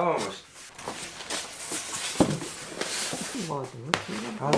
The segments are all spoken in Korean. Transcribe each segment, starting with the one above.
아 멋있. 뭐지? 아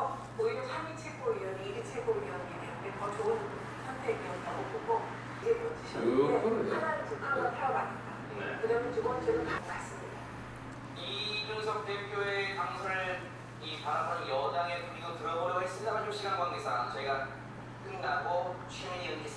해서 오히려 3위 최고위원이 1위 최고위원이 되는 더 좋은 선택이었다고 보고 이제 쭉 보시는데 끌어요. 하나는 좀 하나 타워가니까 그다음에 두 번째는 다 맞습니다. 이준석 대표의 당선을 이 바라보는 여당의 분위기로 들어보려고 했습니다만 좀 시간 관계상 저희가 끝나고 최민희 의원님